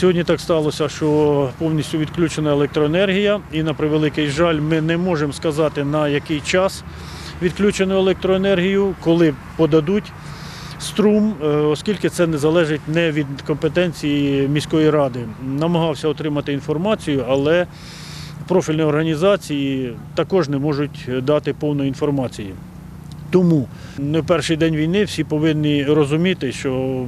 Сьогодні так сталося, що повністю відключена електроенергія, і на превеликий жаль, ми не можемо сказати на який час відключену електроенергію, коли подадуть струм, е, оскільки це не залежить не від компетенції міської ради. Намагався отримати інформацію, але профільні організації також не можуть дати повної інформації. Тому не перший день війни всі повинні розуміти, що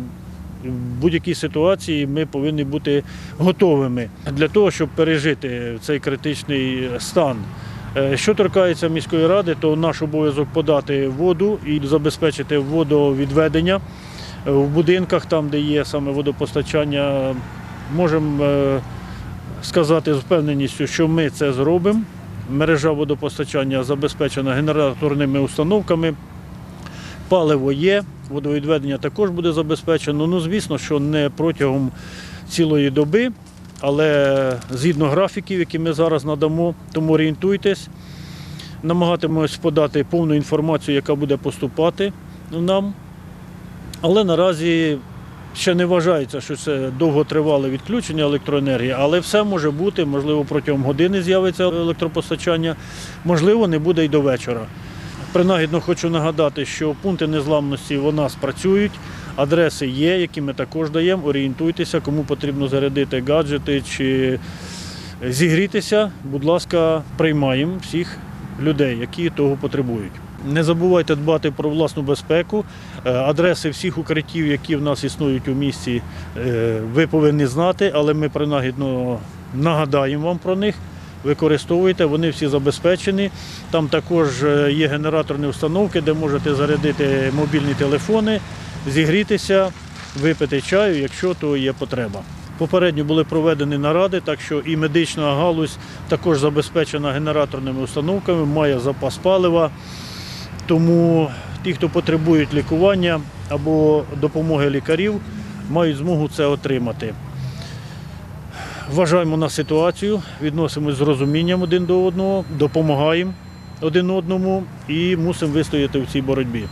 в будь-якій ситуації ми повинні бути готовими для того, щоб пережити цей критичний стан. Е, Що торкається міської ради, то наш обов'язок подати воду і забезпечити водовідведення е, в будинках, там, де є саме водопостачання. Можемо е, сказати з впевненістю, що ми це зробимо. Мережа водопостачання забезпечена генераторними установками. Паливо є, водовідведення також буде забезпечено. Ну, звісно, що не протягом цілої доби, але згідно графіків, які ми зараз надамо, тому орієнтуйтесь. Намагатимемось подати повну інформацію, яка буде поступати нам. Але наразі ще не вважається, що це довготривале відключення електроенергії, але все може бути, можливо, протягом години з'явиться електропостачання, можливо, не буде й до вечора. Принагідно хочу нагадати, що пункти незламності у нас працюють, адреси є, які ми також даємо. Орієнтуйтеся, кому потрібно зарядити гаджети чи зігрітися. Будь ласка, приймаємо всіх людей, які того потребують. Не забувайте дбати про власну безпеку. Е, Адреси всіх укриттів, які в нас існують у місті, е, ви повинні знати, але ми принагідно нагадаємо вам про них. Використовуйте, вони всі забезпечені. Там також е, є генераторні установки, де можете зарядити мобільні телефони, зігрітися, випити чаю, якщо то є потреба. Попередньо були проведені наради, так що і медична галузь також забезпечена генераторними установками, має запас палива. Тому ті, хто потребують лікування або допомоги лікарів, мають змогу це отримати. Вважаємо на ситуацію, відносимося з розумінням один до одного, допомагаємо один одному і мусимо вистояти в цій боротьбі.